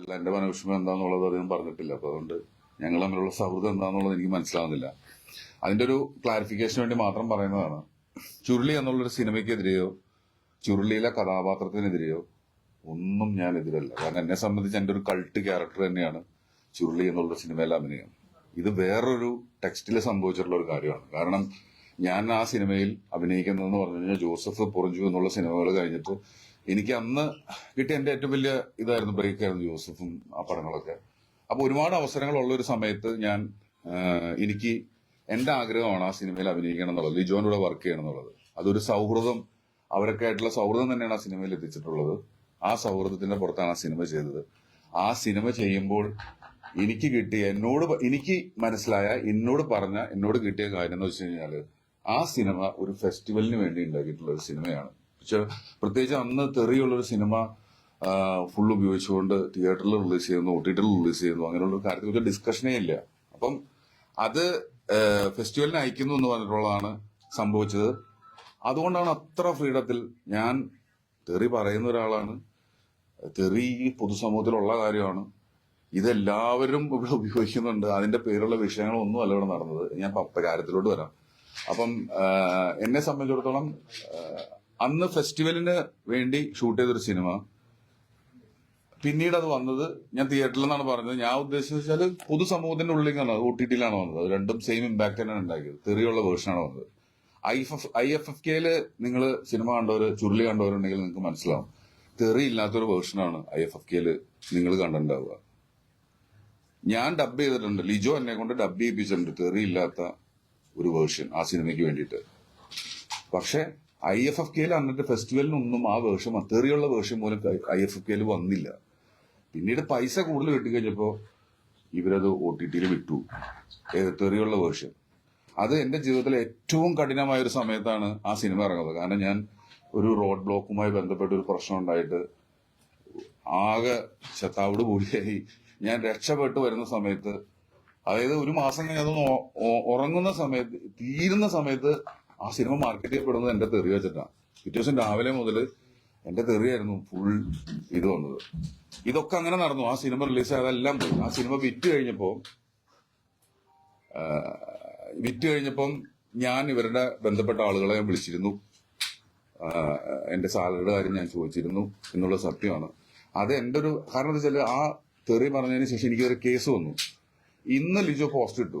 അല്ല എന്റെ മനോവിഷമം എന്താന്നുള്ളത് അദ്ദേഹം പറഞ്ഞിട്ടില്ല. അപ്പൊ അതുകൊണ്ട് ഞങ്ങൾ തമ്മിലുള്ള സൗഹൃദം എന്താന്നുള്ളത് എനിക്ക് മനസ്സിലാവുന്നില്ല. അതിന്റെ ഒരു ക്ലാരിഫിക്കേഷന് വേണ്ടി മാത്രം പറയുന്നതാണ്. ചുരുളി എന്നുള്ളൊരു സിനിമയ്ക്കെതിരെയോ ചുരുളിയിലെ കഥാപാത്രത്തിനെതിരെയോ ഒന്നും ഞാൻ എതിരല്ല. കാരണം എന്നെ സംബന്ധിച്ച് എന്റെ ഒരു കൾട്ട് ക്യാരക്ടർ തന്നെയാണ് ചുരുളി എന്നുള്ള സിനിമയിലെ അഭിനയം. ഇത് വേറൊരു ടെക്സ്റ്റിൽ സംഭവിച്ചിട്ടുള്ള ഒരു കാര്യമാണ്. കാരണം ഞാൻ ആ സിനിമയിൽ അഭിനയിക്കുന്നതെന്ന് പറഞ്ഞു കഴിഞ്ഞാൽ ജോസഫ് പൊറഞ്ചു എന്നുള്ള സിനിമകൾ കഴിഞ്ഞിട്ട് എനിക്ക് അന്ന് കിട്ടിയ എന്റെ ഏറ്റവും വലിയ ഇതായിരുന്നു ബ്രേക്കായിരുന്നു ജോസഫും ആ പടങ്ങളൊക്കെ. അപ്പൊ ഒരുപാട് അവസരങ്ങളുള്ള ഒരു സമയത്ത് ഞാൻ എനിക്ക് എന്റെ ആഗ്രഹമാണ് ആ സിനിമയിൽ അഭിനയിക്കണം എന്നുള്ളത് ലിജോന്റെ കൂടെ വർക്ക് ചെയ്യണം എന്നുള്ളത്. അതൊരു സൗഹൃദം അവരൊക്കെ ആയിട്ടുള്ള സൗഹൃദം തന്നെയാണ് ആ സിനിമയിൽ എത്തിച്ചിട്ടുള്ളത്. ആ സൗഹൃദത്തിന്റെ പുറത്താണ് ആ സിനിമ ചെയ്തത്. ആ സിനിമ ചെയ്യുമ്പോൾ എനിക്ക് കിട്ടിയ എന്നോട് എനിക്ക് മനസ്സിലായ എന്നോട് പറഞ്ഞ എന്നോട് കിട്ടിയ കാര്യം എന്ന് വെച്ച് കഴിഞ്ഞാൽ ആ സിനിമ ഒരു ഫെസ്റ്റിവലിന് വേണ്ടി ഉണ്ടാക്കിയിട്ടുള്ള ഒരു സിനിമയാണ്. പക്ഷെ പ്രത്യേകിച്ച് അന്ന് തെറിയുള്ളൊരു സിനിമ ഫുൾ ഉപയോഗിച്ചുകൊണ്ട് തിയേറ്ററിൽ റിലീസ് ചെയ്യുന്നു ഒ റിലീസ് ചെയ്യുന്നു അങ്ങനെയുള്ള ഒരു കാര്യത്തെ കുറിച്ച് ഡിസ്കഷനേ ഇല്ല. അപ്പം അത് ഫെസ്റ്റിവലിന് അയക്കുന്നു എന്ന് പറഞ്ഞിട്ടുള്ളതാണ് സംഭവിച്ചത്. അതുകൊണ്ടാണ് അത്ര ഫ്രീഡത്തിൽ ഞാൻ തെറി പറയുന്ന ഒരാളാണ്. തെറി ഈ പൊതുസമൂഹത്തിലുള്ള കാര്യമാണ്. ഇതെല്ലാവരും ഇവിടെ ഉപയോഗിക്കുന്നുണ്ട്. അതിന്റെ പേരുള്ള വിഷയങ്ങളൊന്നും അല്ല ഇവിടെ നടന്നത്. ഞാൻ കാര്യത്തിലോട്ട് വരാം. അപ്പം എന്നെ സംബന്ധിച്ചിടത്തോളം അന്ന് ഫെസ്റ്റിവലിന് വേണ്ടി ഷൂട്ട് ചെയ്തൊരു സിനിമ പിന്നീട് അത് വന്നത് ഞാൻ തിയേറ്ററിൽ നിന്നാണ് പറഞ്ഞത്. ഞാൻ ഉദ്ദേശിച്ചത് വെച്ചാൽ പൊതുസമൂഹത്തിന്റെ ഉള്ളിൽ ഒ ടി ടിയിലാണ് വന്നത്. രണ്ടും സെയിം ഇമ്പാക്ട് തന്നെയാണ് ഉണ്ടാക്കിയത്. തെറിയുള്ള വേർഷനാണ് വന്നത്. I F I F F കെയിൽ നിങ്ങൾ സിനിമ കണ്ടവര് ചുരുളി കണ്ടവരുണ്ടെങ്കിൽ നിങ്ങൾക്ക് മനസ്സിലാവും. തെറി ഇല്ലാത്തൊരു വേർഷനാണ് ഐ എഫ് എഫ് കെയിൽ നിങ്ങൾ കണ്ടിട്ടുണ്ടാവുക. ഞാൻ ഡബ് ചെയ്തിട്ടുണ്ട്. ലിജോ എന്നെ കൊണ്ട് ഡബ് ചെയ്യിപ്പിച്ചിട്ടുണ്ട്. തെറി ഇല്ലാത്ത ഒരു വേർഷൻ ആ സിനിമയ്ക്ക് വേണ്ടിയിട്ട്. പക്ഷെ ഐ എഫ് എഫ് കെയിൽ അന്നത്തെ ഫെസ്റ്റിവലിനൊന്നും ആ വേർഷൻ തെറിയുള്ള വേർഷൻ പോലും ഐ എഫ് എഫ് കെയിൽ വന്നില്ല. പിന്നീട് പൈസ കൂടുതൽ കിട്ടിക്കഴിഞ്ഞപ്പോൾ ഇവരത് ഒ ടി ടിയിൽ വിട്ടു. തെറിയുള്ള വേർഷൻ അത് എന്റെ ജീവിതത്തിലെ ഏറ്റവും കഠിനമായ ഒരു സമയത്താണ് ആ സിനിമ ഇറങ്ങുന്നത്. കാരണം ഞാൻ ഒരു റോഡ് ബ്ലോക്കുമായി ബന്ധപ്പെട്ട ഒരു പ്രശ്നം ഉണ്ടായിട്ട് ആകെ ശതാവിട് കൂടിയായി ഞാൻ രക്ഷപ്പെട്ടു വരുന്ന സമയത്ത് അതായത് ഒരു മാസം കഴിഞ്ഞ് അതൊന്ന് ഒ- ഒ- ഉറങ്ങുന്ന സമയത്ത് തീരുന്ന സമയത്ത് ആ സിനിമ മാർക്കറ്റ് ചെയ്യപ്പെടുന്നത് എന്റെ തെറി വെച്ചിട്ടാണ് പിറ്റേ ദിവസം രാവിലെ മുതൽ എന്റെ തെറിയായിരുന്നു ഫുൾ ഇത് വന്നത്. ഇതൊക്കെ അങ്ങനെ നടന്നു. ആ സിനിമ റിലീസ് ആയതെല്ലാം പോയി. ആ സിനിമ വിറ്റ് കഴിഞ്ഞപ്പോ ആ, വിറ്റ് കഴിഞ്ഞപ്പം ഞാൻ ഇവരുടെ ബന്ധപ്പെട്ട ആളുകളെ ഞാൻ വിളിച്ചിരുന്നു. എന്റെ സാലറിയുടെ കാര്യം ഞാൻ ചോദിച്ചിരുന്നു എന്നുള്ള സത്യമാണ്. അത് എന്റെ ഒരു കാരണം എന്താ വെച്ചാൽ ആ തെറി പറഞ്ഞതിന് ശേഷം എനിക്കൊരു കേസ് വന്നു. ഇന്ന് ലിജോ പോസ്റ്റ് ഇട്ടു.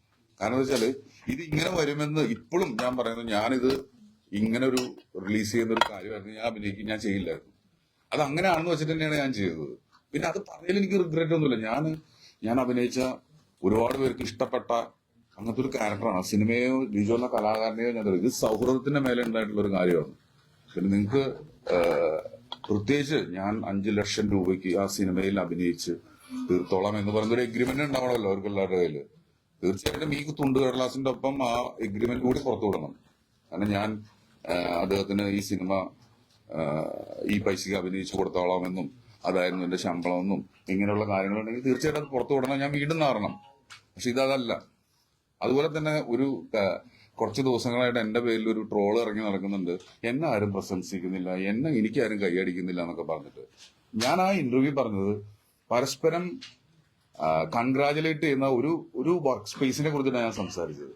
കാരണം വെച്ചാൽ ഇത് ഇങ്ങനെ വരുമെന്ന് ഇപ്പോഴും ഞാൻ പറയുന്നത് ഞാനിത് ഇങ്ങനെ ഒരു റിലീസ് ചെയ്യുന്ന ഒരു കാര്യമായിരുന്നു. ഞാൻ അഭിനയിക്കും. ഞാൻ ചെയ്യില്ലായിരുന്നു. അത് അങ്ങനെയാണെന്ന് വെച്ചിട്ട് തന്നെയാണ് ഞാൻ ചെയ്തത്. പിന്നെ അത് പറഞ്ഞതിൽ എനിക്ക് റിഗ്രറ്റ് ഒന്നുമില്ല. ഞാൻ ഞാൻ അഭിനയിച്ച ഒരുപാട് പേർക്ക് ഇഷ്ടപ്പെട്ട അങ്ങനത്തെ ഒരു ക്യാരക്ടറാണ് സിനിമയോ ലിജോ എന്ന കലാകാരനെയോ ഞാൻ ഇത് സൗഹൃദത്തിന്റെ മേലെ ഉണ്ടായിട്ടുള്ള ഒരു കാര്യമാണ്. പിന്നെ നിങ്ങൾക്ക് പ്രത്യേകിച്ച് ഞാൻ അഞ്ചു ലക്ഷം രൂപയ്ക്ക് ആ സിനിമയിൽ അഭിനയിച്ച് തീർത്തോളാം എന്ന് പറയുന്ന ഒരു എഗ്രിമെന്റ് ഉണ്ടാവണമല്ലോ അവർക്ക് എല്ലാവരുടെ കയ്യിൽ. തീർച്ചയായിട്ടും ഈ തുണ്ട് കടലാസിന്റെ ഒപ്പം ആ എഗ്രിമെന്റ് കൂടി പുറത്തു വിടണം. കാരണം ഞാൻ അദ്ദേഹത്തിന് ഈ സിനിമ ഈ പൈസക്ക് അഭിനയിച്ചു കൊടുത്തോളാമെന്നും അതായിരുന്നു എന്റെ ശമ്പളമെന്നും ഇങ്ങനെയുള്ള കാര്യങ്ങളുണ്ടെങ്കിൽ തീർച്ചയായിട്ടും അത് പുറത്തു വിടണം. ഞാൻ വീണ്ടും നാറണം. പക്ഷെ ഇതല്ല അതുപോലെ തന്നെ ഒരു കുറച്ച് ദിവസങ്ങളായിട്ട് എന്റെ പേരിൽ ഒരു ട്രോൾ ഇറങ്ങി നടക്കുന്നുണ്ട്. എന്നെ ആരും പ്രശംസിക്കുന്നില്ല. എന്നെ എനിക്കാരും കൈയടിക്കുന്നില്ല എന്നൊക്കെ പറഞ്ഞിട്ട്. ഞാൻ ആ ഇന്റർവ്യൂ പറഞ്ഞത് പരസ്പരം കൺഗ്രാജുലേറ്റ് ചെയ്യുന്ന ഒരു ഒരു വർക്ക് സ്പേസിനെ കുറിച്ചിട്ടാണ് ഞാൻ സംസാരിച്ചത്.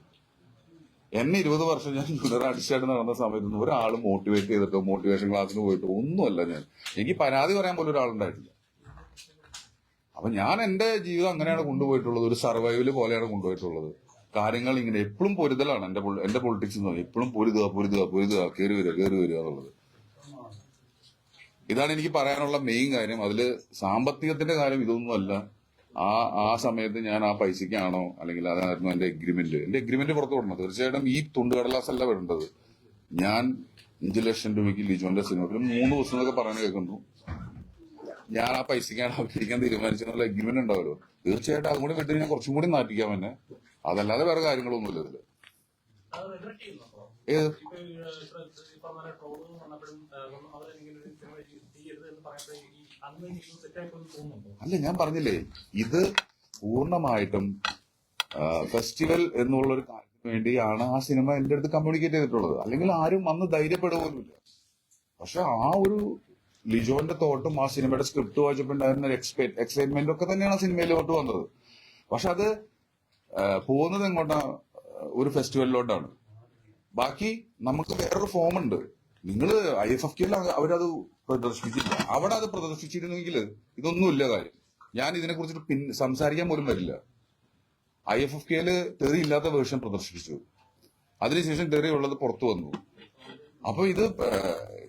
എന്നെ ഇരുപത് വർഷം ഞാൻ ജൂനിയർ ആർട്ടിസ്റ്റായിട്ട് നടന്ന സമയത്തൊന്നും ഒരാൾ മോട്ടിവേറ്റ് ചെയ്തിട്ടോ മോട്ടിവേഷൻ ക്ലാസ്സിന് പോയിട്ടോ ഒന്നുമല്ല ഞാൻ. എനിക്ക് പരാതി പറയാൻ പോലും ഒരാളുണ്ടായിട്ടില്ല. അപ്പൊ ഞാൻ എന്റെ ജീവിതം അങ്ങനെയാണ് കൊണ്ടുപോയിട്ടുള്ളത്. ഒരു സർവൈവൽ പോലെയാണ് കൊണ്ടുപോയിട്ടുള്ളത്. കാര്യങ്ങൾ ഇങ്ങനെ എപ്പോഴും പൊരുതലാണ് എന്റെ എന്റെ പൊളിറ്റിക്സ് എന്ന് എപ്പോഴും പൊരുതുക പൊരുതുക പൊരുതുക കയറി വരിക കയറി വരിക എന്നുള്ളത്. ഇതാണ് എനിക്ക് പറയാനുള്ള മെയിൻ കാര്യം. അതിൽ സാമ്പത്തികത്തിന്റെ കാര്യം ഇതൊന്നുമല്ല. ആ ആ സമയത്ത് ഞാൻ ആ പൈസക്കാണോ അല്ലെങ്കിൽ അതായിരുന്നു എന്റെ എഗ്രിമെന്റ് എന്റെ എഗ്രിമെന്റ് പുറത്തു വിടണം. തീർച്ചയായിട്ടും ഈ തുണ്ടുകടലാസ് അല്ല വിടേണ്ടത് ഞാൻ അഞ്ചു ലക്ഷം രൂപയ്ക്ക് ലിജോന്റെ സിനിമ മൂന്ന് ദിവസം എന്നൊക്കെ പറയാൻ കേൾക്കുന്നു. ഞാൻ ആ പൈസക്കാണ് അഭിനയിക്കാൻ തീരുമാനിച്ചെന്നുള്ള എഗ്രിമെന്റ് ഉണ്ടാവുമല്ലോ. തീർച്ചയായിട്ടും അതും കൂടി വിട്ട് ഞാൻ കുറച്ചും കൂടി നാട്ടിക്കാം എന്നെ. അതല്ലാതെ വേറെ കാര്യങ്ങളൊന്നുമില്ല ഇതിൽ? ഏത്? അല്ല ഞാൻ പറഞ്ഞില്ലേ ഇത് പൂർണമായിട്ടും ഫെസ്റ്റിവൽ എന്നുള്ള ഒരു കാര്യത്തിന് വേണ്ടിയാണ് ആ സിനിമ എന്റെ അടുത്ത് കമ്മ്യൂണിക്കേറ്റ് ചെയ്തിട്ടുള്ളത്. അല്ലെങ്കിൽ ആരും അന്ന് ധൈര്യപ്പെടുക പോലുമില്ല പക്ഷെ ആ ഒരു ലിജോന്റെ തോട്ടും ആ സിനിമയുടെ സ്ക്രിപ്റ്റ് വായിച്ചപ്പോൾ എക്സൈറ്റ്മെന്റ് ഒക്കെ തന്നെയാണ് ആ സിനിമയിലോട്ട് വന്നത്. പക്ഷെ അത് പോകുന്നത് എങ്ങോട്ടാ? ഒരു ഫെസ്റ്റിവലിലോട്ടാണ് ബാക്കി നമുക്ക് വേറൊരു ഫോം ഉണ്ട്. നിങ്ങൾ ഐ എഫ് എഫ് കെയിൽ അവരത് പ്രദർശിപ്പിച്ചില്ല. അവിടെ അത് പ്രദർശിച്ചിരുന്നെങ്കിൽ ഇതൊന്നുമില്ല കാര്യം. ഞാൻ ഇതിനെ കുറിച്ചിട്ട് പിൻ സംസാരിക്കാൻ പോലും വരില്ല. ഐ എഫ് എഫ് കെയിൽ തെറി ഇല്ലാത്ത വേർഷൻ പ്രദർശിപ്പിച്ചു. അതിനുശേഷം തെറി ഉള്ളത് പുറത്തു വന്നു. അപ്പൊ ഇത്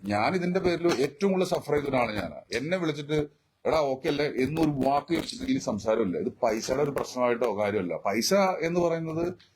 ഞാൻ ഇതിന്റെ പേരിൽ ഏറ്റവും കൂടുതൽ സഫർ ചെയ്ത ഞാൻ. എന്നെ വിളിച്ചിട്ട് എടാ ഓക്കെ അല്ലേ എന്നൊരു വാക്ക് ഇനി സംസാരമില്ല. ഇത് പൈസയുടെ ഒരു പ്രശ്നമായിട്ടോ കാര്യമല്ല. പൈസ എന്ന് പറയുന്നത്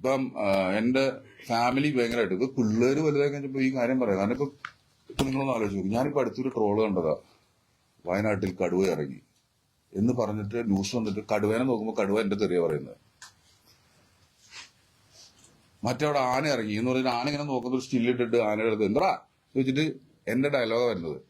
ഇപ്പം എന്റെ ഫാമിലി ഭയങ്കരമായിട്ട് ഇപ്പൊ പിള്ളേര് വലുതായി കഴിഞ്ഞപ്പോ ഈ കാര്യം പറയാം. കാരണം ഇപ്പൊ ഇപ്പൊ നിങ്ങളൊന്ന് ആലോചിച്ച് നോക്കും. ഞാനിപ്പോ അടുത്തൊരു ട്രോൾ കണ്ടതാ. വയനാട്ടിൽ കടുവ ഇറങ്ങി. എന്ന് പറഞ്ഞിട്ട് ന്യൂസ് വന്നിട്ട് കടുവേനെ നോക്കുമ്പോൾ കടുവ എന്റെ തെറിയ പറയുന്നത് മറ്റവിടെ ആന ഇറങ്ങി. എന്ന് പറഞ്ഞിട്ട് ആന ഇങ്ങനെ ഒരു സ്റ്റില്ലിട്ടിട്ട് ആനയുടെ എന്താ ചോദിച്ചിട്ട് എന്റെ ഡയലോഗാ വരുന്നത്.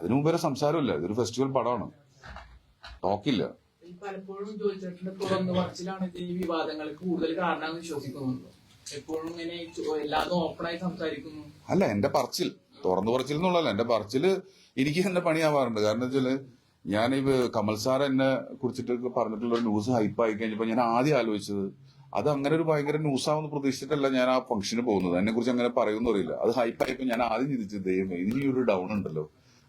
അതിനു മുമ്പ് വരെ സംസാരമില്ല. ഇതൊരു ഫെസ്റ്റിവൽ പടമാണ്. ടോക്കില്ല പലപ്പോഴും ചോദിച്ചിട്ടുണ്ട്. തുറന്നു പറച്ചിലാണ് ഈ കൂടുതൽ വിശ്വസിക്കുന്നുണ്ട്. എപ്പോഴും ഇങ്ങനെ ചോ- എല്ലാതും ഓപ്പണായി സംസാരിക്കുന്നു. അല്ല എന്റെ പറച്ചിൽ. തുറന്നു പറച്ചിൽ എന്നുള്ളതല്ല. എന്റെ പറച്ചിൽ എനിക്ക് തന്നെ പണിയാവാറുണ്ട്. കാരണം വെച്ചാൽ ഞാൻ ഈ കമൽ സാർ എന്നെ കുറിച്ചിട്ട് പറഞ്ഞിട്ടുള്ള ഒരു ന്യൂസ് ഹൈപ്പ് ആയി കഴിഞ്ഞപ്പോ ഞാൻ ആദ്യം ആലോചിച്ചത് അത് അങ്ങനെ ഒരു ഭയങ്കര ന്യൂസ് ആവുമെന്ന് പ്രതീക്ഷിച്ചിട്ടല്ല ഞാൻ ആ ഫംഗ്ഷന് പോകുന്നത്. എന്നെ കുറിച്ച് അങ്ങനെ പറയുമെന്നറിയില്ല അത് ഹൈപ്പ് ആയപ്പോ ഞാൻ ആദ്യം ചിന്തിച്ചത് ദൈവം ഇനി ഒരു ഡൗൺ ഉണ്ടല്ലോ.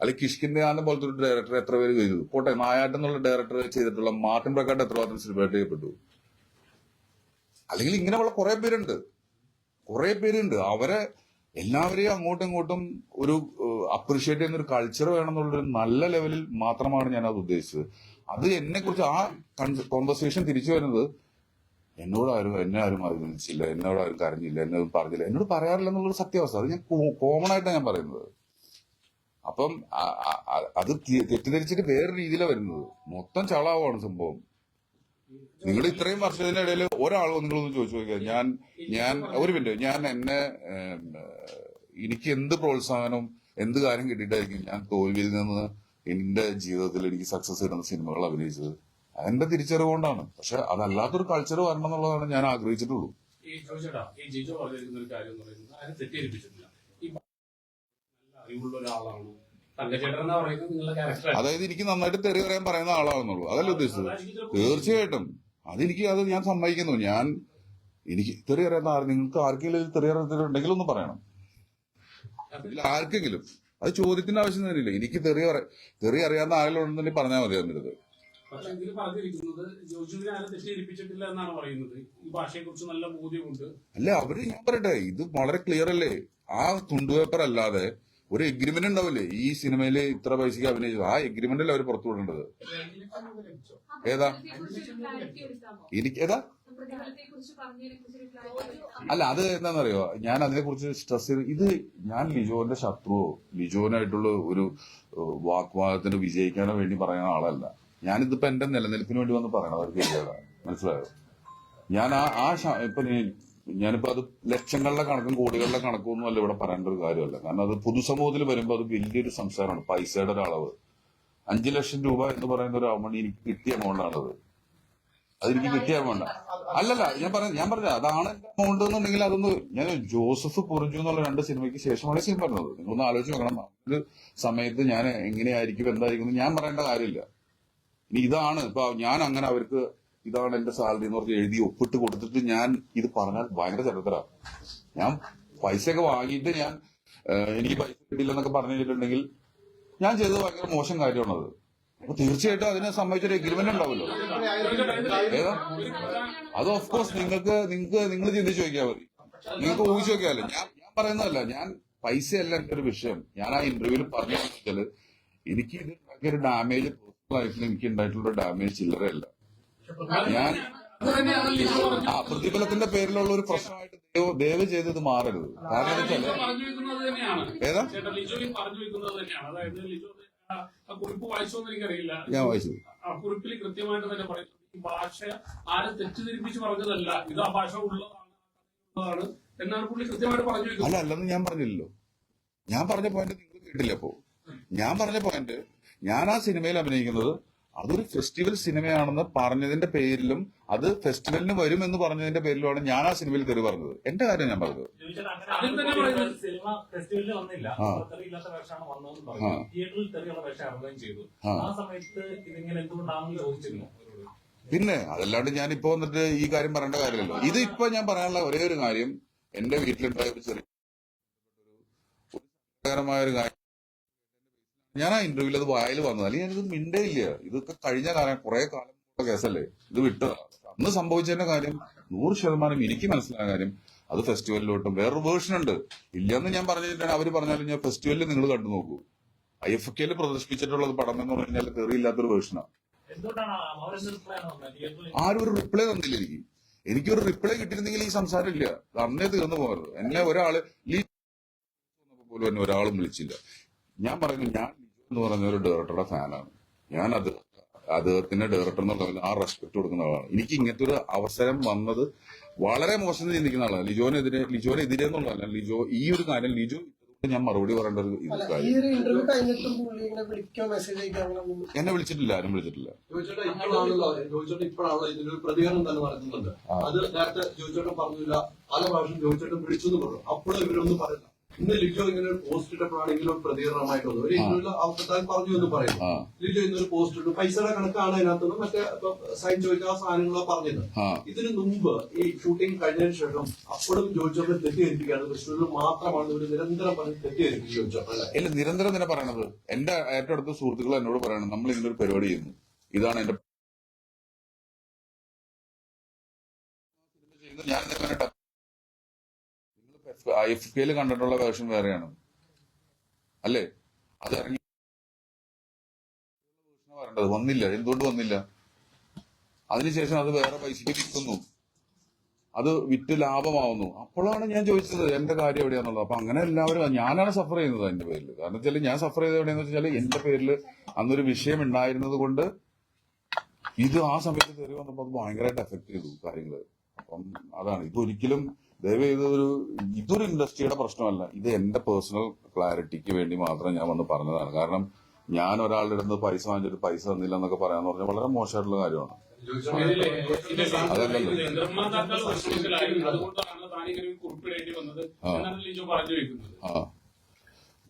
അല്ലെങ്കിൽ കിഷ്കിന്റെ ആന പോലത്തെ ഒരു ഡയറക്ടർ എത്ര പേര് ചെയ്തു? പോട്ടെ നായാട്ടം എന്നുള്ള ഡയറക്ടർ ചെയ്തിട്ടുള്ള മാർട്ടിൻ പ്രക്കാട്ട് എത്ര മാത്രം സെലിബ്രേറ്റ് ചെയ്യപ്പെട്ടു? അല്ലെങ്കിൽ ഇങ്ങനെയുള്ള കുറെ പേരുണ്ട്. കുറെ പേരുണ്ട്. അവരെ എല്ലാവരെയും അങ്ങോട്ടും ഇങ്ങോട്ടും ഒരു അപ്രീഷിയേറ്റ് ചെയ്യുന്ന ഒരു കൾച്ചർ വേണമെന്നുള്ളൊരു നല്ല ലെവലിൽ മാത്രമാണ് ഞാൻ അത് ഉദ്ദേശിച്ചത്. അത് എന്നെ കുറിച്ച് ആ കോൺവെർസേഷൻ തിരിച്ചു വരുന്നത് എന്നോട് ആരും എന്നെ ആരും അഭിനന്ദിച്ചില്ല എന്നോട് ആരും കരഞ്ഞില്ല. എന്നെ ഒന്നും പറഞ്ഞില്ല. എന്നോട് പറയാറില്ല എന്നുള്ളൊരു സത്യാവസ്ഥ. അത് ഞാൻ കോമൺ ആയിട്ടാണ് ഞാൻ പറയുന്നത്. അപ്പം അത് തെറ്റിദ്ധരിച്ചിട്ട് വേറെ രീതിയിലാണ് വരുന്നത്. മൊത്തം ചളാവാണ് സംഭവം. നിങ്ങൾ ഇത്രയും വർഷത്തിനിടയിൽ ഒരാൾ നിങ്ങളൊന്ന് ചോദിച്ചു നോക്കിയാൽ ഞാൻ ഞാൻ ഒരു മിനിറ്റ്. ഞാൻ എന്നെ എനിക്ക് എന്ത് പ്രോത്സാഹനവും എന്ത് കാര്യം കിട്ടിയിട്ടായിരിക്കും ഞാൻ തോൽവിയിൽ നിന്ന് എന്റെ ജീവിതത്തിൽ എനിക്ക് സക്സസ് കിട്ടുന്ന സിനിമകൾ അഭിനയിച്ചത്? അതെന്റെ തിരിച്ചറിവ് കൊണ്ടാണ് പക്ഷെ അതല്ലാത്തൊരു കൾച്ചർ വരണം എന്നുള്ളതാണ് ഞാൻ ആഗ്രഹിച്ചിട്ടുള്ളൂ. ഈ ഈ ഒരു കാര്യം അറിവുള്ള ഒരാളാണ്. അതായത് എനിക്ക് നന്നായിട്ട് തെറി പറയാൻ പറയുന്ന ആളാണെന്നുള്ളൂ. അതല്ല ഉദ്ദേശിച്ചത്? തീർച്ചയായിട്ടും. അതെനിക്ക് അത് ഞാൻ സമ്മതിക്കുന്നു. ഞാൻ എനിക്ക് തെറി അറിയാത്ത ആര് നിങ്ങൾക്ക് ആർക്കെങ്കിലും തെറി അറിയത്തിലുണ്ടെങ്കിൽ ഒന്ന് പറയണം. ഇതിൽ ആർക്കെങ്കിലും. അത് ചോദ്യത്തിന്റെ ആവശ്യം തന്നെയില്ല. എനിക്ക് തെറി പറയാ തെറി അറിയാവുന്ന ആരെങ്കിലും ഉണ്ടെന്നുണ്ടെങ്കിൽ പറഞ്ഞാൽ മതി അതിന്റെ അടുത്ത് പക്ഷെ ഇതിൽ പറഞ്ഞിരിക്കുന്നത് ജോജുവിനെ ആരും തെറ്റിദ്ധരിപ്പിച്ചിട്ടില്ല എന്നാണ് പറയുന്നത്. ഈ നല്ല ബോധ്യമുണ്ട്. അല്ല അവർ ഞാൻ പറയട്ടെ. ഇത് വളരെ ക്ലിയർ അല്ലേ? ആ തുണ്ടുപേപ്പർ അല്ലാതെ ഒരു എഗ്രിമെന്റ് ഉണ്ടാവില്ലേ? ഈ സിനിമയിൽ ഇത്ര പൈസക്ക് അഭിനയിച്ചു. ആ എഗ്രിമെന്റിൽ അവർ പുറത്തു വിടേണ്ടത്? ഏതാ? എനിക്ക് ഏതാ? അല്ല അത് എന്താണെന്നറിയോ? ഞാൻ അതിനെക്കുറിച്ച് സ്ട്രെസ് ചെയ്ത് ഇത് ഞാൻ ലിജോന്റെ ശത്രുവോ? ലിജോനായിട്ടുള്ള ഒരു വാഗ്വാദത്തിന് വിജയിക്കാനോ വേണ്ടി പറയുന്ന ആളല്ല. ഞാനിതിപ്പോ എന്റെ നിലനിൽപ്പിന് വേണ്ടി വന്ന് പറയണത് അവർക്ക് മനസ്സിലായോ? ഞാൻ ആ ആ ഇപ്പൊ ഞാനിപ്പോ അത് ലക്ഷങ്ങളുടെ കണക്കും കോടികളുടെ കണക്കും ഒന്നും അല്ല ഇവിടെ പറയേണ്ട ഒരു കാര്യമല്ല. കാരണം അത് പൊതുസമൂഹത്തിൽ വരുമ്പോൾ അത് വലിയൊരു സംസാരമാണ്. പൈസയുടെ ഒരു അളവ് അഞ്ചു ലക്ഷം രൂപ എന്ന് പറയുന്ന ഒരു amount എനിക്ക് കിട്ടിയ എമൗണ്ട് അത് അതെനിക്ക് കിട്ടിയ എമൗണ്ട് അല്ലല്ല ഞാൻ പറഞ്ഞു ഞാൻ പറഞ്ഞ അതാണ് എന്റെ എമൗണ്ട് എന്നുണ്ടെങ്കിൽ അതൊന്ന് ഞാൻ ജോസഫ് കുറിഞ്ഞു എന്നുള്ള രണ്ട് സിനിമയ്ക്ക് ശേഷമാണ് സിനിമ പറഞ്ഞത്. നിങ്ങളൊന്ന് ആലോചിച്ച് നോക്കണം. ഒരു സമയത്ത് ഞാൻ എങ്ങനെയായിരിക്കും എന്തായിരിക്കും ഞാൻ പറയേണ്ട കാര്യമില്ല. ഇനി ഇതാണ്. ഇപ്പൊ ഞാൻ അങ്ങനെ അവർക്ക് ഇതാണ് എന്റെ സാലറി എന്ന് പറഞ്ഞ് എഴുതി ഒപ്പിട്ട് കൊടുത്തിട്ട് ഞാൻ ഇത് പറഞ്ഞാൽ ഭയങ്കര ചരിത്രമാണ് ഞാൻ പൈസയൊക്കെ വാങ്ങിയിട്ട് ഞാൻ എനിക്ക് പൈസ കിട്ടിയില്ലെന്നൊക്കെ പറഞ്ഞു കഴിഞ്ഞിട്ടുണ്ടെങ്കിൽ ഞാൻ ചെയ്തത് ഭയങ്കര മോശം കാര്യമാണത്. അപ്പൊ തീർച്ചയായിട്ടും അതിനെ സംബന്ധിച്ചൊരു എഗ്രിമെന്റ് ഉണ്ടാവുമല്ലോ. ഏതാ? അത് ഓഫ് കോഴ്സ് നിങ്ങൾക്ക് നിങ്ങൾക്ക് നിങ്ങൾ ചിന്തിച്ച് നോക്കിയാൽ മതി. നിങ്ങൾക്ക് ഊഹിച്ച് നോക്കിയാലോ? ഞാൻ ഞാൻ പറയുന്നതല്ല ഞാൻ പൈസയല്ല എന്റെ ഒരു വിഷയം. ഞാൻ ആ ഇന്റർവ്യൂവിൽ പറഞ്ഞു വെച്ചാൽ എനിക്ക് ഇത് ഭയങ്കര ഡാമേജ് പേഴ്സണൽ ലൈഫിൽ എനിക്ക് ഉണ്ടായിട്ടുള്ള ഡാമേജ് ചില്ലറയല്ല ഞാൻ. ആ പ്രതിഫലത്തിന്റെ പേരിലുള്ള ഒരു പ്രശ്നമായിട്ട് ദയവ് ദയവ് ചെയ്ത് ഇത് മാറരുത്. കാരണം വെച്ചാൽ ഏതാ? കുറിപ്പ് വായിച്ചോന്ന് എനിക്കറിയില്ല. ഞാൻ വായിച്ചു ആ കുറിപ്പിൽ കൃത്യമായിട്ട് തന്നെ പറയുന്നു. ഈ ഭാഷ ആരെ തെറ്റിദ്ധരിപ്പിച്ച് പറഞ്ഞതല്ല. ഇത് ആ ഭാഷ ഉള്ളതാണ് എന്നാണ് പുള്ളി കൃത്യമായിട്ട് പറഞ്ഞു അല്ല അല്ലെന്ന് ഞാൻ പറഞ്ഞില്ലല്ലോ. ഞാൻ പറഞ്ഞ പോയിന്റ് നിങ്ങൾ കേട്ടില്ല അപ്പോ. ഞാൻ പറഞ്ഞ പോയിന്റ് ഞാൻ ആ സിനിമയിൽ അഭിനയിക്കുന്നത് അതൊരു ഫെസ്റ്റിവൽ സിനിമയാണെന്ന് പറഞ്ഞതിന്റെ പേരിലും അത് ഫെസ്റ്റിവലിന് വരും എന്ന് പറഞ്ഞതിന്റെ പേരിലുമാണ് ഞാൻ ആ സിനിമയിൽ തെറി പറഞ്ഞത്. എന്റെ കാര്യം ഞാൻ പറഞ്ഞത്. അതിൽ തന്നെ പറയുന്നത് സിനിമ ഫെസ്റ്റിവലിൽ വന്നില്ല. ആ. തെറിയില്ലാത്ത വേഷമാണ് വന്നതെന്ന് പറഞ്ഞു. തിയേറ്ററിൽ തെറിയുള്ള വേഷം ഇറങ്ങുകയും ചെയ്തു. ആ. ആ സമയത്ത് ഇതിങ്ങനെ എന്തുകൊണ്ടാണെന്ന് ചോദിച്ചിരുന്നു? പിന്നെ അതല്ലാണ്ട് ഞാൻ ഇപ്പൊ വന്നിട്ട് ഈ കാര്യം പറയേണ്ട കാര്യമല്ലോ ഇത് ഇപ്പൊ ഞാൻ പറയാനുള്ള ഒരേ ഒരു കാര്യം എന്റെ വീട്ടിലുണ്ടായ ഒരു ചെറിയ ഒരു കാര്യം ഞാൻ ആ ഇന്റർവ്യൂവിൽ അത് വായിൽ വന്നത്. അല്ലെങ്കിൽ ഞാനിത് മിണ്ടേ ഇല്ല ഇതൊക്കെ കഴിഞ്ഞ കാലം കുറെ കാലം കേസല്ലേ? ഇത് വിട്ടു അന്ന് സംഭവിച്ചതിന്റെ കാര്യം നൂറ് ശതമാനം എനിക്ക് മനസ്സിലായ കാര്യം അത് ഫെസ്റ്റിവലിലോട്ടും വേറൊരു വേർഷൻ ഉണ്ട്. ഇല്ലെന്ന് ഞാൻ പറഞ്ഞിട്ടാണ് അവർ പറഞ്ഞാലും ഞാൻ ഫെസ്റ്റിവലിൽ നിങ്ങൾ കണ്ടു നോക്കൂ. ഐ എഫ് കെയിൽ പ്രദർശിപ്പിച്ചിട്ടുള്ളത് പടം എന്ന് പറഞ്ഞാൽ തെറിയില്ലാത്തൊരു വേർഷനാണ് ആരും ഒരു റിപ്ലൈ തന്നില്ല എനിക്ക്. എനിക്കൊരു റിപ്ലൈ കിട്ടിയിരുന്നെങ്കിൽ ഈ സംസാരം ഇല്ല അന്നേ തീർന്നു പോകരുത് എന്നെ ഒരാൾ പോലും എന്നെ ഒരാളും വിളിച്ചില്ല. ഞാൻ പറയുന്നു ഞാൻ എന്ന് പറഞ്ഞ ഒരു ഡയറക്ടറുടെ ഫാനാണ് ഞാൻ അത് അദ്ദേഹത്തിന്റെ ഡയറക്ടർ എന്നുള്ള ആ റെസ്പെക്ട് കൊടുക്കുന്ന ആളാണ്. എനിക്ക് ഇങ്ങനത്തെ ഒരു അവസരം വന്നത് വളരെ മോശം ചിന്തിക്കുന്ന ആളാണ്. ലിജോനെതിരെ ലിജോനെതിരെ എന്നുള്ളതല്ല ലിജോ ഈ ഒരു കാര്യം ലിജോ ഞാൻ മറുപടി പറയേണ്ട ഒരു ഇത് ഈ കാര്യം. ഒരു ഇന്റർവ്യൂ കഴിഞ്ഞിട്ടും പുള്ളി വിളിക്കോ മെസ്സേജ് അയക്കോ അങ്ങനെ എന്നെ വിളിച്ചിട്ടില്ല ആരും വിളിച്ചിട്ടില്ല. പ്രതികരണം തന്നെ അത് നേരത്തെ ജോയിച്ചേട്ടൻ പറഞ്ഞില്ല പല പ്രാവശ്യം ജോയിച്ചേട്ടൻ വിളിച്ചു എന്ന് പറഞ്ഞു. അപ്പോഴും ഇവരൊന്നും പറയില്ല ഇന്ന് ലിജോ ഇങ്ങനെ ഒരു പോസ്റ്റ് പ്രതികരണമായിട്ട് ഒരു പറഞ്ഞു എന്ന് പറയും ലിജോ ഇന്നൊരു പോസ്റ്റ് ഇട്ടു. പൈസയുടെ കണക്കാണ് അതിനകത്തുനിന്ന് മറ്റേ സൈൻ ചോദിച്ച ആ സാധനങ്ങളോ പറഞ്ഞത്. ആ. ഇതിനു മുമ്പ് ഈ ഷൂട്ടിംഗ് കഴിഞ്ഞതിന് ശേഷം അപ്പോഴും ജോയിച്ചേട്ടൻ തെറ്റിദ്ധരിപ്പിക്കുകയാണ്. തൃശ്ശൂരിൽ മാത്രമാണ് ഇവർ നിരന്തരം പറഞ്ഞ് തെറ്റിദ്ധരിപ്പിക്കും ജോയിച്ചേട്ടൻ അല്ലേ? ഇല്ല നിരന്തരം തന്നെ പറയണത്. എന്റെ ഏറ്റവും അടുത്ത സുഹൃത്തുക്കൾ എന്നോട് പറയണം നമ്മൾ ഇതിനൊരു പരിപാടി ചെയ്യുന്നു. ഇതാണ് എന്റെ ഞാൻ എഫ് കെയിൽ കണ്ടിട്ടുള്ള വേർഷൻ വേറെയാണ്. അല്ലേ? അത് ഇറങ്ങി വന്നില്ല. എന്തുകൊണ്ട് വന്നില്ല? അതിനുശേഷം അത് വേറെ പൈസക്ക് വിൽക്കുന്നു. അത് വിറ്റ് ലാഭമാവുന്നു. അപ്പോഴാണ് ഞാൻ ചോദിച്ചത് എന്റെ കാര്യം എവിടെയാണെന്നുള്ളത് അപ്പൊ അങ്ങനെ എല്ലാവരും ഞാനാണ് സഫർ ചെയ്യുന്നത് എന്റെ പേരിൽ കാരണം വെച്ചാൽ ഞാൻ സഫർ ചെയ്തത് എവിടെയെന്ന് വെച്ചാൽ എന്റെ പേരിൽ അന്നൊരു വിഷയം ഉണ്ടായിരുന്നത് കൊണ്ട് ഇത് ആ സമയത്ത് കയറി വന്നപ്പോൾ അത് ഭയങ്കരമായിട്ട് എഫക്ട് ചെയ്തു കാര്യങ്ങൾ അപ്പം അതാണ്. ഇതൊരിക്കലും ദയവ് ഇത് ഒരു ഇതൊരു ഇൻഡസ്ട്രിയുടെ പ്രശ്നമല്ല. ഇത് എന്റെ പേഴ്സണൽ ക്ലാരിറ്റിക്ക് വേണ്ടി മാത്രം ഞാൻ വന്ന് പറഞ്ഞതാണ്. കാരണം ഞാൻ ഒരാളുടെ അടുത്ത് പൈസ വാങ്ങിച്ചിട്ട് പൈസ തന്നില്ല എന്നൊക്കെ പറയാന്ന് പറഞ്ഞാൽ വളരെ മോശമായിട്ടുള്ള കാര്യമാണ്.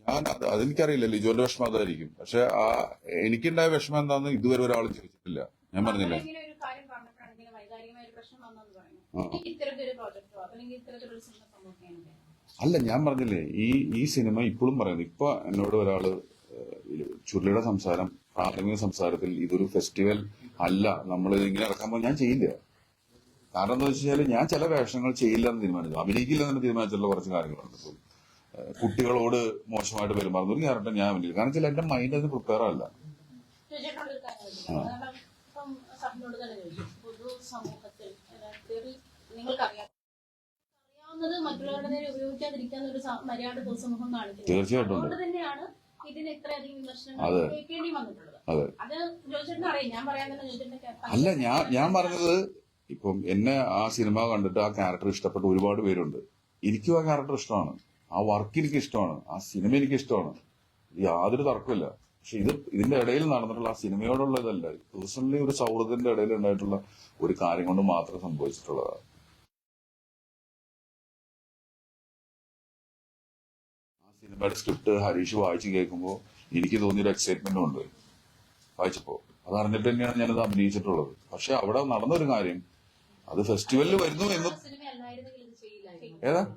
ഞാൻ അത് അതെനിക്കറിയില്ല. ലിജോന്റെ വിഷമം അതായിരിക്കും. പക്ഷെ ആ എനിക്കുണ്ടായ വിഷമം എന്താന്ന് ഇതുവരെ ഒരാൾ ചോദിച്ചിട്ടില്ല. ഞാൻ പറഞ്ഞില്ലേ ഇങ്ങനെ ഒരു കാര്യം പറഞ്ഞപ്പോഴാണ് ഇങ്ങനെ വൈകാരികമായ ഒരു പ്രശ്നം വന്നെന്ന് പറയുന്നു ആ. എനിക്ക് ഇത്തരത്തിലൊരു പ്രോജക്റ്റോ അല്ലെങ്കിൽ ഇത്തരത്തിലൊരു സിനിമ സംഭവിക്കാനുണ്ട് അല്ല ഞാൻ പറഞ്ഞില്ലേ ഈ ഈ സിനിമ ഇപ്പോഴും പറയുന്നത് ഇപ്പൊ എന്നോട് ഒരാൾ ചുരുളിയുടെ സംസാരം പ്രാഥമിക സംസാരത്തിൽ ഇതൊരു ഫെസ്റ്റിവൽ അല്ല നമ്മൾ ഇങ്ങനെ ഇറക്കാൻ ഞാൻ ചെയ്യില്ല. കാരണം എന്താ വെച്ചാൽ ഞാൻ ചില വേഷങ്ങൾ ചെയ്യില്ല എന്ന് തീരുമാനിച്ചു. അഭിനയിക്കില്ല എന്ന് തീരുമാനിച്ചിട്ടുള്ള കുറച്ച് കാര്യങ്ങളുണ്ട് ഇപ്പം കുട്ടികളോട് മോശമായിട്ട് പെരുമാറുന്ന ഒരു ക്യാരക്ടർ ഞാൻ അഭിനയിക്കും കാരണം ചില എന്റെ മൈൻഡ് അതിന് പ്രിപ്പയർ അല്ല ചോദിച്ചിട്ടുള്ള ഒരു കാര്യം ചോദിക്കാം. കാരണം ഇപ്പം സാറിനോട് തന്നെ ചോദിച്ചു പൊതു സമൂഹത്തിൽ അതായത് തെറി അറിയാവുന്നത് മറ്റുള്ളവരുടെ നേരെ ഉപയോഗിക്കാതിരിക്കാൻ ഒരു മര്യാദ പൊതുസമൂഹം കാണിക്കുന്നത്. തീർച്ചയായിട്ടും അതുകൊണ്ട് തന്നെയാണ് ഇതിന് ഇത്രയധികം വിമർശനങ്ങൾ അതെ. കേൾക്കേണ്ടി വന്നിട്ടുള്ളത്. അതെ. അത് ജോയിച്ചേട്ടന് അറിയാം. ഞാൻ പറയാൻ തന്നെ ജോയിച്ചേട്ടന്റെ അല്ല ഞാൻ ഞാൻ പറഞ്ഞത് ഇപ്പം എന്നെ ആ സിനിമ കണ്ടിട്ട് ആ ക്യാരക്ടർ ഇഷ്ടപ്പെട്ട ഒരുപാട് പേരുണ്ട്. എനിക്കും ആ ക്യാരക്ടർ ഇഷ്ടമാണ്. ആ വർക്ക് എനിക്ക് ഇഷ്ടമാണ്. ആ സിനിമ എനിക്ക് ഇഷ്ടമാണ്. യാതൊരു തർക്കമില്ല പക്ഷെ ഇത് ഇതിന്റെ ഇടയിൽ നടന്നിട്ടുള്ള ആ സിനിമയോടുള്ള ഇതല്ല. പേഴ്സണലി ഒരു സൗഹൃദത്തിന്റെ ഇടയിൽ ഉണ്ടായിട്ടുള്ള ഒരു കാര്യം കൊണ്ട് മാത്രം സംഭവിച്ചിട്ടുള്ളതാണ്. സിനിമയുടെ സ്ക്രിപ്റ്റ് ഹരീഷ് വായിച്ചു കേൾക്കുമ്പോൾ എനിക്ക് തോന്നിയൊരു എക്സൈറ്റ്മെന്റും ഉണ്ട്. വായിച്ചപ്പോ. അത് അറിഞ്ഞിട്ട് തന്നെയാണ് ഞാനത് അഭിനയിച്ചിട്ടുള്ളത്. പക്ഷെ അവിടെ നടന്നൊരു കാര്യം. അത് ഫെസ്റ്റിവലിൽ വരുന്നു എന്ന് ഏതാ?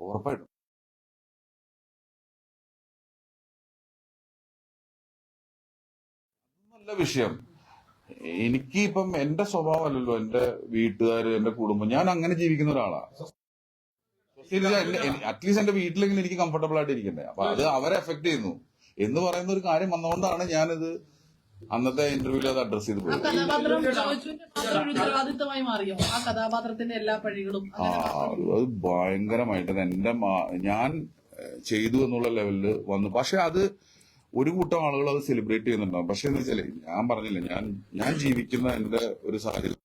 ഉറപ്പായിട്ടും. നല്ല വിഷയം. എനിക്ക് ഇപ്പം എന്റെ സ്വഭാവമല്ലല്ലോ എന്റെ വീട്ടുകാര് എന്റെ കുടുംബം. ഞാൻ അങ്ങനെ ജീവിക്കുന്ന ഒരാളാ അറ്റ്ലീസ്റ്റ് എന്റെ വീട്ടിലെങ്കിലും എനിക്ക് കംഫർട്ടബിൾ ആയിട്ട് ഇരിക്കണ്ടേ. അപ്പൊ അത് അവരെ എഫക്ട് ചെയ്യുന്നു. എന്ന് പറയുന്ന ഒരു കാര്യം വന്നുകൊണ്ടാണ് ഞാനിത് അന്നത്തെ ഇന്റർവ്യൂവിൽ അത് അഡ്രസ് ചെയ്ത് ആ പോയത്. അത് ഭയങ്കരമായിട്ട് എന്റെ ഞാൻ ചെയ്തു എന്നുള്ള ലെവലിൽ വന്നു. പക്ഷെ അത് ഒരു കൂട്ടം ആളുകൾ അത് സെലിബ്രേറ്റ് ചെയ്യുന്നുണ്ടാവും. പക്ഷെ എന്ന് വെച്ചാൽ ഞാൻ പറഞ്ഞില്ല ഞാൻ ഞാൻ ജീവിക്കുന്ന എന്റെ ഒരു സാഹചര്യം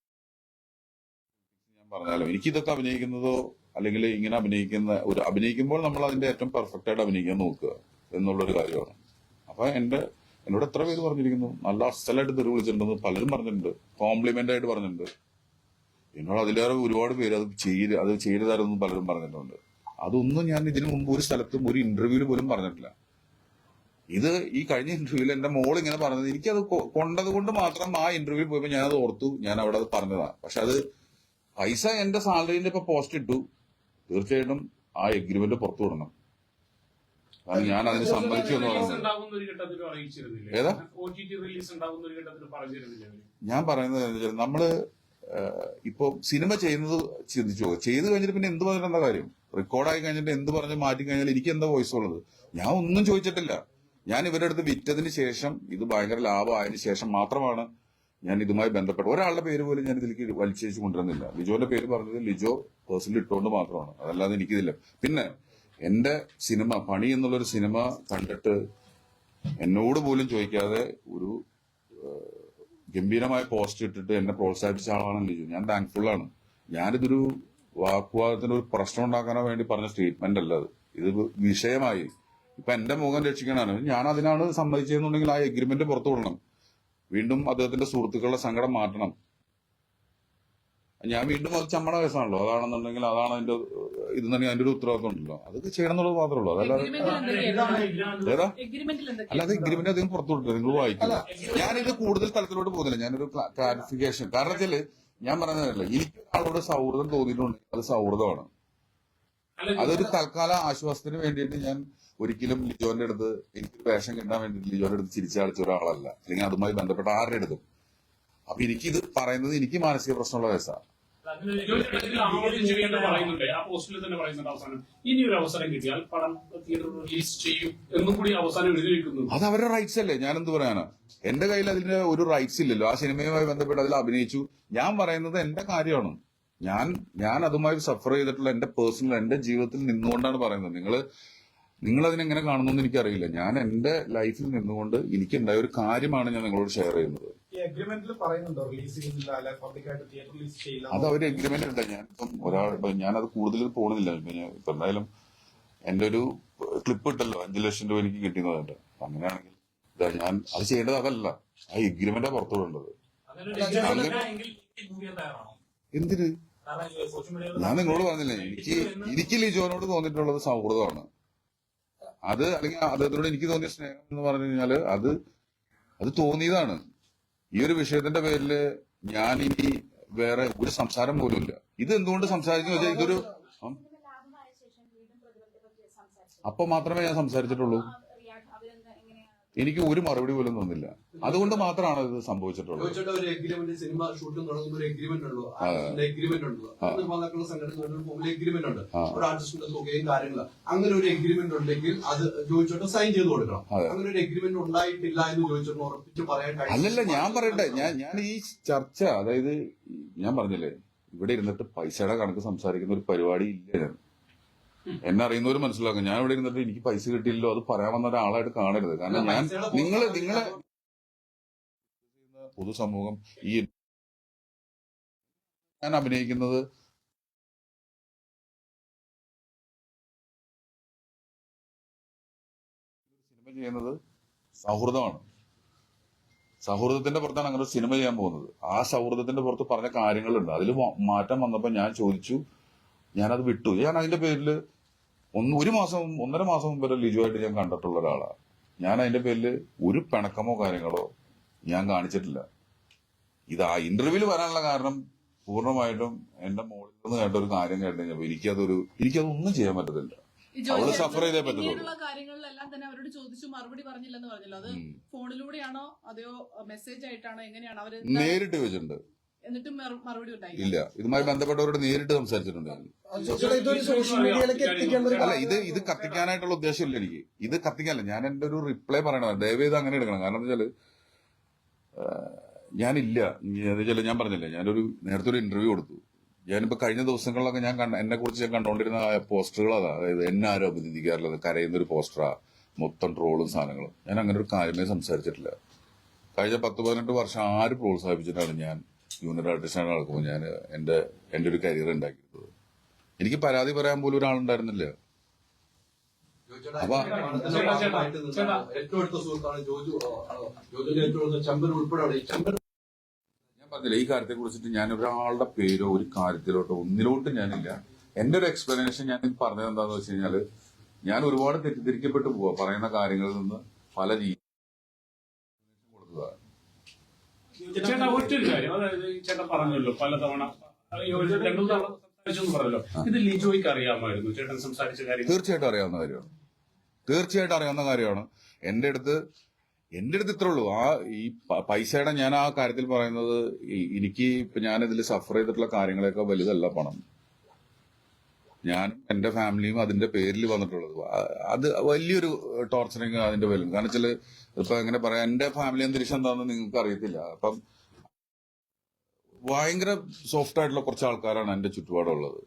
പറഞ്ഞാലോ എനിക്കിതൊക്കെ അഭിനയിക്കുന്നതോ അല്ലെങ്കിൽ ഇങ്ങനെ അഭിനയിക്കുന്ന ഒരു അഭിനയിക്കുമ്പോൾ നമ്മൾ അതിന്റെ ഏറ്റവും പെർഫെക്റ്റ് ആയിട്ട് അഭിനയിക്കാൻ നോക്കുക എന്നുള്ളൊരു കാര്യമാണ്. അപ്പൊ എന്റെ എന്നോട് എത്ര പേര് പറഞ്ഞിരിക്കുന്നു? നല്ല അസലായിട്ട് തെറി വിളിച്ചിട്ടുണ്ടെന്ന് പലരും പറഞ്ഞിട്ടുണ്ട്. കോംപ്ലിമെന്റ് ആയിട്ട് പറഞ്ഞിട്ടുണ്ട്. എന്നോട് അതിലേറെ ഒരുപാട് പേര് അത് ചെയ്ത് അത് ചെയ്തതാരെന്നും പലരും പറഞ്ഞിട്ടുണ്ട്. അതൊന്നും ഞാൻ ഇതിനു മുമ്പ് ഒരു സ്ഥലത്തും ഒരു ഇന്റർവ്യൂവിൽ പോലും പറഞ്ഞിട്ടില്ല. ഇത് ഈ കഴിഞ്ഞ ഇന്റർവ്യൂവിൽ എന്റെ മോൾ ഇങ്ങനെ പറഞ്ഞത് എനിക്കത് കൊണ്ടത് കൊണ്ട് മാത്രം ആ ഇന്റർവ്യൂ പോയപ്പോ ഞാനത് ഓർത്തു ഞാൻ അവിടെ അത് പറഞ്ഞതാണ് പക്ഷെ അത് പൈസ എന്റെ സാലറിന്റെ ഇപ്പൊ പോസ്റ്റ് ഇട്ടു. തീർച്ചയായിട്ടും ആ എഗ്രിമെന്റ് പുറത്തു വിടണം. കാരണം ഞാൻ അതിന് സമ്മതിച്ചു എന്ന് പറയുന്നത് ഏതാ? ഞാൻ പറയുന്നത് നമ്മൾ ഇപ്പൊ സിനിമ ചെയ്യുന്നത് ചിന്തിച്ചു ചെയ്ത് കഴിഞ്ഞിട്ട് പിന്നെ എന്ത് പറഞ്ഞിട്ട് എന്താ കാര്യം റെക്കോർഡായി കഴിഞ്ഞിട്ട് എന്ത് പറഞ്ഞ് മാറ്റി കഴിഞ്ഞാൽ എനിക്ക് എന്താ വോയിസ് ഉള്ളത്? ഞാൻ ഒന്നും ചോദിച്ചിട്ടില്ല. ഞാൻ ഇവരുടെ അടുത്ത് വിറ്റതിന് ശേഷം ഇത് ഭയങ്കര ലാഭമായതിനു ശേഷം മാത്രമാണ് ഞാൻ ഇതുമായി ബന്ധപ്പെട്ട ഒരാളുടെ പേര് പോലും ഞാൻ ഇതിലേക്ക് വലിച്ചേച്ച് കൊണ്ടുവരുന്നില്ല. ലിജോന്റെ പേര് പറഞ്ഞത് ലിജോ പേഴ്സണൽ ഇട്ടുകൊണ്ട് മാത്രമാണ്. അതല്ലാതെ എനിക്കിതില്ല. പിന്നെ എന്റെ സിനിമ പണി എന്നുള്ളൊരു സിനിമ കണ്ടിട്ട് എന്നോട് പോലും ചോദിക്കാതെ ഒരു ഗംഭീരമായ പോസ്റ്റ് ഇട്ടിട്ട് എന്നെ പ്രോത്സാഹിപ്പിച്ച ആളാണ് ലിജു. ഞാൻ താങ്ക്ഫുൾ ആണ്. ഞാനിതൊരു വാക്വാദത്തിന് ഒരു പ്രശ്നം ഉണ്ടാക്കാനോ വേണ്ടി പറഞ്ഞ സ്റ്റേറ്റ്മെന്റ് അല്ല അത്. ഇത് വിഷയമായി. ഇപ്പൊ എന്റെ മുഖം രക്ഷിക്കാനാണ് ഞാൻ അതിനാണ് സമ്മതിച്ചതെന്നുണ്ടെങ്കിൽ ആ എഗ്രിമെന്റ് പുറത്തു വിടണം. വീണ്ടും അദ്ദേഹത്തിന്റെ സുഹൃത്തുക്കളുടെ സങ്കടം മാറ്റണം. ഞാൻ വീണ്ടും അത് ചമ്മട കേസാണല്ലോ. അതാണെന്നുണ്ടെങ്കിൽ അതാണ് അതിന്റെ ഇത് തന്നെ അതിന്റെ ഒരു ഉത്തരവാദിത്വം ഉണ്ടല്ലോ. അതൊക്കെ ചെയ്യണം എന്നുള്ളത് മാത്രമേ ഉള്ളൂ. അതല്ലാതെ ഏതാ? അല്ലാതെ എഗ്രിമെന്റ് അധികം പുറത്തു വിട്ടില്ല നിങ്ങൾ വായിക്കില്ല ഞാനിത് കൂടുതൽ തലത്തിലോട്ട് പോകുന്നില്ല. ഞാനൊരു ക്ലാരിഫിക്കേഷൻ കാരണം വെച്ചാൽ ഞാൻ പറഞ്ഞതല്ലേ എനിക്ക് ആളോട് സൗഹൃദം തോന്നിയിട്ടുണ്ടെങ്കിൽ അത് സൗഹൃദമാണ്. അതൊരു തൽക്കാല ആശ്വാസത്തിന് വേണ്ടിയിട്ട് ഞാൻ ഒരിക്കലും ലിജോന്റെ അടുത്ത് എനിക്ക് വേഷം കിട്ടാൻ വേണ്ടിയിട്ട് ലിജോന്റെ അടുത്ത് ചിരിച്ചടിച്ച ഒരാളല്ല. അല്ലെങ്കിൽ അതുമായി ബന്ധപ്പെട്ട ആരുടെ അടുത്തും. അപ്പൊ ഇത് പറയുന്നത് എനിക്ക് മാനസിക പ്രശ്നമുള്ള കേസാണ് അത് അവരുടെ റൈറ്റ്സ് അല്ലേ? ഞാൻ എന്ത് പറയാനാ? എന്റെ കയ്യിൽ അതിന്റെ ഒരു റൈറ്റ്സ് ഇല്ലല്ലോ. ആ സിനിമയുമായി ബന്ധപ്പെട്ട് അതിൽ അഭിനയിച്ചു. ഞാൻ പറയുന്നത് എന്റെ കാര്യമാണ്. ഞാൻ ഞാൻ അതുമായി സഫർ ചെയ്തിട്ടുള്ള എന്റെ പേഴ്സണൽ എന്റെ ജീവിതത്തിൽ നിന്നുകൊണ്ടാണ് പറയുന്നത്. നിങ്ങൾ നിങ്ങൾ അതിനെങ്ങനെ കാണുന്നു എന്ന് എനിക്കറിയില്ല. ഞാൻ എന്റെ ലൈഫിൽ നിന്നുകൊണ്ട് എനിക്കുണ്ടായ ഒരു കാര്യമാണ് ഞാൻ നിങ്ങളോട് ഷെയർ ചെയ്യുന്നത്. അത് അവർ എഗ്രിമെന്റ് ഉണ്ട്. ഞാൻ ഇപ്പം ഒരാൾ ഞാൻ അത് കൂടുതൽ പോണില്ല. ഇപ്പൊ എന്തായാലും എന്റെ ഒരു ക്ലിപ്പ് ഇട്ടല്ലോ. അഞ്ചു ലക്ഷം രൂപ എനിക്ക് കിട്ടിയെന്നുണ്ട് അങ്ങനെയാണെങ്കിൽ ഞാൻ അത് ചെയ്യേണ്ടത് അതല്ല. ആ എഗ്രിമെന്റാ പുറത്തു വിടേണ്ടത് അങ്ങനെ എഗ്രിമെന്റ് എങ്കിൽ മൂവ് ചെയ്യാൻ തയ്യാറാണോ എന്തിന്? ഞാൻ നിങ്ങളോട് പറഞ്ഞില്ലേ എനിക്ക് എനിക്ക് ലിജോനോട് തോന്നിയിട്ടുള്ളത് സൗഹൃദമാണ്. അത് അല്ലെങ്കിൽ അദ്ദേഹത്തിനോട് എനിക്ക് തോന്നിയ സ്നേഹം എന്ന് പറഞ്ഞു കഴിഞ്ഞാൽ അത് അത് തോന്നിയതാണ്. ഈ ഒരു വിഷയത്തിന്റെ പേരിൽ ഞാൻ ഇനി വേറെ ഒരു സംസാരം പോലും ഇല്ല. ഇത് എന്തുകൊണ്ട് സംസാരിച്ചു വെച്ചാൽ ഇതൊരു അപ്പൊ മാത്രമേ ഞാൻ സംസാരിച്ചിട്ടുള്ളൂ ആ റിയാക്ട് അവരെന്താ എങ്ങനെയാണ് എനിക്ക് ഒരു മറുപടി പോലും തോന്നില്ല. അതുകൊണ്ട് മാത്രമാണ് ഇത് സംഭവിച്ചിട്ടുള്ളത്. ചോദിച്ചേട്ട ഒരു എഗ്രിമെന്റ് സിനിമ ഷൂട്ടിംഗ് തുടങ്ങുമ്പോൾ ഒരു എഗ്രിമെന്റ് എഗ്രിമെന്റ് ഉണ്ട്? നിർമ്മാതാക്കളുടെ എഗ്രിമെന്റ് ഉണ്ട്. ആർട്ടിസ്റ്റിന്റെ തുകയും കാര്യങ്ങൾ അങ്ങനെ ഒരു എഗ്രിമെന്റ് ഉണ്ടെങ്കിൽ അത് ജോയിച്ചോട്ട് സൈൻ ചെയ്ത് കൊടുക്കണം. അങ്ങനെ ഒരു എഗ്രിമെന്റ് ഉണ്ടായിട്ടില്ല എന്ന് ജോയിച്ചോട്ട് ഉറപ്പിച്ച് പറയാൻ കഴിയും അല്ലല്ല ഞാൻ പറയട്ടെ. ഞാൻ ഞാൻ ഈ ചർച്ച അതായത് ഞാൻ പറഞ്ഞില്ലേ ഇവിടെ ഇരുന്നിട്ട് പൈസയുടെ കണക്ക് സംസാരിക്കുന്ന ഒരു പരിപാടി ഇല്ല ഞാൻ. എന്നെ അറിയുന്നവർ മനസ്സിലാക്കും. ഞാൻ ഇവിടെ ഇരുന്നിട്ട് എനിക്ക് പൈസ കിട്ടിയില്ലോ അത് പറയാൻ വന്ന ഒരാളായിട്ട് കാണരുത്. കാരണം ഞാൻ നിങ്ങൾ നിങ്ങൾ പൊതുസമൂഹം ഈ ഞാൻ അഭിനയിക്കുന്നത് സിനിമ ചെയ്യുന്നത് സൗഹൃദമാണ്. സൗഹൃദത്തിന്റെ പുറത്താണ് അങ്ങനെ സിനിമ ചെയ്യാൻ പോകുന്നത്. ആ സൗഹൃദത്തിന്റെ പുറത്ത് പറഞ്ഞ കാര്യങ്ങളുണ്ട്. അതിൽ മാറ്റം വന്നപ്പോൾ ഞാൻ ചോദിച്ചു ഞാനത് വിട്ടു. ഞാൻ അതിന്റെ പേരിൽ ഒന്ന് ഒരു മാസം ഒന്നര മാസം മുമ്പ് വരെ ലിജുവായിട്ട് ഞാൻ കണ്ടിട്ടുള്ള ഒരാളാണ് ഞാൻ അതിന്റെ പേരിൽ ഒരു പിണക്കമോ കാര്യങ്ങളോ ഞാൻ കാണിച്ചിട്ടില്ല. ഇത് ആ ഇന്റർവ്യൂവിൽ വരാനുള്ള കാരണം പൂർണമായിട്ടും എന്റെ മോളിൽ നിന്ന് കേട്ട ഒരു കാര്യം കേട്ട് കഴിഞ്ഞപ്പോ എനിക്കതൊരു എനിക്കതൊന്നും ചെയ്യാൻ പറ്റത്തില്ല. അവൾ സഫർ ചെയ്തേ പറ്റത്തുള്ളൂ. കാര്യങ്ങളിലെല്ലാം തന്നെ അവരോട് ചോദിച്ചു മറുപടി പറഞ്ഞില്ലെന്ന് പറഞ്ഞല്ലോ. അത് ഫോണിലൂടെയാണോ? അതെയോ മെസ്സേജ് ആയിട്ടാണോ? എങ്ങനെയാണോ അവർ നേരിട്ട് ചോദിച്ചിട്ടുണ്ട് എന്നിട്ടും മറു- ഉണ്ടായില്ല. ഇല്ല. ഇതുമായി ബന്ധപ്പെട്ടവരോട് നേരിട്ട് സംസാരിച്ചിട്ടുണ്ട് ഞാൻ. അത് ചോദിച്ചാൽ ഇതൊരു സോഷ്യൽ മീഡിയയിലേക്ക് എത്തിക്കേണ്ട ഒരു അല്ല ഇത് ഇത് കത്തിക്കാനായിട്ടുള്ള ഉദ്ദേശമില്ല എനിക്ക്. ഇത് കത്തിക്കാനല്ല. ഞാൻ എന്റെ ഒരു റിപ്ലൈ പറയണം ദയവേത് അങ്ങനെ എടുക്കണം. കാരണം എന്താ വെച്ചാൽ ഞാനില്ല. എന്ന് വെച്ചാൽ ഞാൻ പറഞ്ഞില്ലേ ഞാനൊരു നേരത്തെ ഒരു ഇന്റർവ്യൂ കൊടുത്തു. ഞാനിപ്പോ കഴിഞ്ഞ ദിവസങ്ങളിലൊക്കെ ഞാൻ കണ്ട എന്നെ കുറിച്ച് ഞാൻ കണ്ടുകൊണ്ടിരുന്ന പോസ്റ്ററുകൾ അതാ. അതായത് എന്നെ ആരും അഭിനന്ദിക്കാറില്ല കരയുന്ന ഒരു പോസ്റ്ററാ മൊത്തം ട്രോളും സാധനങ്ങളും. ഞാൻ അങ്ങനെ ഒരു കാര്യമേ സംസാരിച്ചിട്ടില്ല. കഴിഞ്ഞ പത്ത് പതിനെട്ട് വർഷം ആര് പ്രോത്സാഹിപ്പിച്ചിട്ടാണ് ഞാൻ ജൂനിയർ ആർട്ടിസ്റ്റാണ് നടക്കുമ്പോൾ ഞാൻ എന്റെ എന്റെ ഒരു കരിയർ ഉണ്ടാക്കിയിരുന്നത് എനിക്ക് പരാതി പറയാൻ പോലും ഒരാളുണ്ടായിരുന്നില്ല. ജോജു ഞാൻ പറഞ്ഞില്ല ഈ കാര്യത്തെ കുറിച്ചിട്ട് ഞാൻ ഒരാളുടെ പേരോ ഒരു കാര്യത്തിലോട്ടോ ഒന്നിലോട്ടും ഞാനില്ല. എന്റെ ഒരു എക്സ്പ്ലനേഷൻ ഞാൻ പറഞ്ഞത് എന്താന്ന് വെച്ച് കഴിഞ്ഞാൽ ഞാൻ ഒരുപാട് തെറ്റിദ്ധരിക്കപ്പെട്ടു പോവാ. പറയുന്ന കാര്യങ്ങളിൽ നിന്ന് പല രീതി ചേട്ടാ ഒറ്റൊരു കാര്യം. അതായത് ചേട്ടാ ചേട്ടൻ പറഞ്ഞല്ലോ പലതവണ രണ്ടു തവണ സംസാരിച്ചു പറഞ്ഞല്ലോ. ഇത് ലിജോയ്ക്ക് അറിയാമായിരുന്നു. ചേട്ടൻ സംസാരിച്ച കാര്യം തീർച്ചയായിട്ടും അറിയാവുന്ന കാര്യമാണ്. തീർച്ചയായിട്ടും അറിയാവുന്ന കാര്യമാണ്. എന്റെ അടുത്ത് എന്റെ അടുത്ത് ഇത്രേ ഉള്ളൂ. ആ ഈ പൈസയുടെ ഞാൻ ആ കാര്യത്തിൽ പറയുന്നത് എനിക്ക് ഇപ്പൊ ഞാൻ ഇതിൽ സഫർ ചെയ്തിട്ടുള്ള കാര്യങ്ങളെയൊക്കെ വലുതല്ല പണം. ഞാനും എന്റെ ഫാമിലിയും അതിന്റെ പേരിൽ വന്നിട്ടുള്ളത്. അത് വലിയൊരു ടോർച്ചറിങ് അതിന്റെ പേരിൽ. കാരണം വെച്ചാൽ ഇപ്പൊ എങ്ങനെ പറയാം. എന്റെ ഫാമിലി അന്തരീക്ഷം എന്താണെന്ന് നിങ്ങൾക്ക് അറിയത്തില്ല. അപ്പം ഭയങ്കര സോഫ്റ്റ് ആയിട്ടുള്ള കുറച്ച് ആൾക്കാരാണ് എന്റെ ചുറ്റുപാടുള്ളത്.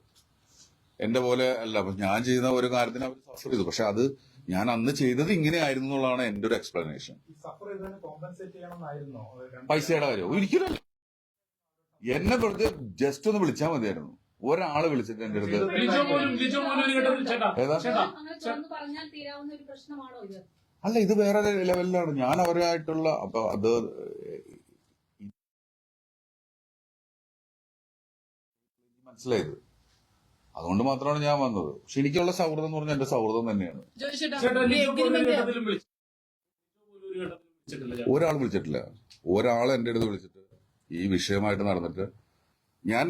എന്റെ പോലെ അല്ല അപ്പൊ ഞാൻ ചെയ്യുന്ന ഒരു കാര്യത്തിന് അവർ സഫർ ചെയ്തു. പക്ഷെ അത് ഞാൻ അന്ന് ചെയ്തത് ഇങ്ങനെയായിരുന്നു എന്നുള്ളതാണ് എന്റെ ഒരു എക്സ്പ്ലനേഷൻ പൈസയുടെ കാര്യം. ഒരിക്കലും എന്നെ വെറുതെ ജസ്റ്റ് ഒന്ന് വിളിച്ചാൽ മതിയായിരുന്നു. ഒരാൾ വിളിച്ചിട്ട് എന്റെ അടുത്ത്. ഏതാ? അല്ല ഇത് വേറെ ലെവലിലാണ്. ഞാൻ അവരായിട്ടുള്ള അപ്പൊ അത് മനസ്സിലായത്. അതുകൊണ്ട് മാത്രമാണ് ഞാൻ വന്നത്. പക്ഷെ എനിക്കുള്ള സൗഹൃദം എന്ന് പറഞ്ഞാൽ എന്റെ സൗഹൃദം തന്നെയാണ്. ഒരാൾ വിളിച്ചിട്ടില്ല. ഒരാൾ എന്റെ അടുത്ത് വിളിച്ചിട്ട് ഈ വിഷയമായിട്ട് നടന്നിട്ട് ഞാൻ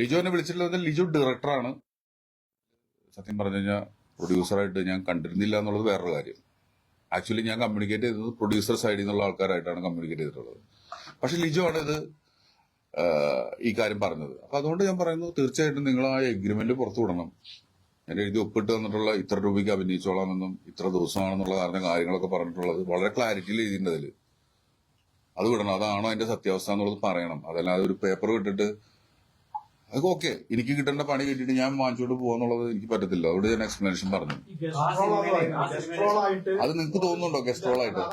ലിജോനെ വിളിച്ചിട്ടുള്ളത് ലിജോ ഡയറക്ടറാണ് സത്യം പറഞ്ഞു കഴിഞ്ഞാൽ പ്രൊഡ്യൂസറായിട്ട് ഞാൻ കണ്ടിരുന്നില്ല എന്നുള്ളത് വേറൊരു കാര്യം. ആക്ച്വലി ഞാൻ കമ്മ്യൂണിക്കേറ്റ് ചെയ്തത് പ്രൊഡ്യൂസർ സൈഡിൽ നിന്നുള്ള ആൾക്കാരായിട്ടാണ് കമ്മ്യൂണിക്കേറ്റ് ചെയ്തിട്ടുള്ളത്. പക്ഷെ ലിജോ ആണ് ഇത് ഈ കാര്യം പറഞ്ഞത്. അപ്പൊ അതുകൊണ്ട് ഞാൻ പറയുന്നു തീർച്ചയായിട്ടും നിങ്ങൾ ആ എഗ്രിമെന്റ് പുറത്തു വിടണം. ഞാൻ എഴുതി ഒപ്പിട്ട് തന്നിട്ടുള്ള ഇത്ര രൂപയ്ക്ക് അഭിനയിച്ചോളാമെന്നും ഇത്ര ദിവസമാണെന്നുള്ള കാരണം കാര്യങ്ങളൊക്കെ പറഞ്ഞിട്ടുള്ളത് വളരെ ക്ലാരിറ്റിയിൽ എഴുതിയിട്ടുണ്ട് അതിൽ അത് വിടണം. അതാണോ അതിന്റെ സത്യാവസ്ഥ എന്നുള്ളത് പറയണം. അതല്ലാതെ ഒരു പേപ്പർ വിട്ടിട്ട് അത് ഓക്കെ. എനിക്ക് കിട്ടേണ്ട പണി കിട്ടിയിട്ട് ഞാൻ വാങ്ങിച്ചോട്ട് പോകാന്നുള്ളത് എനിക്ക് പറ്റത്തില്ല. അതുകൊണ്ട് ഞാൻ എക്സ്പ്ലനേഷൻ പറഞ്ഞു. അത് നിങ്ങൾക്ക് തോന്നുന്നുണ്ടോ ഗസ്ട്രോൾ ആയിട്ട്?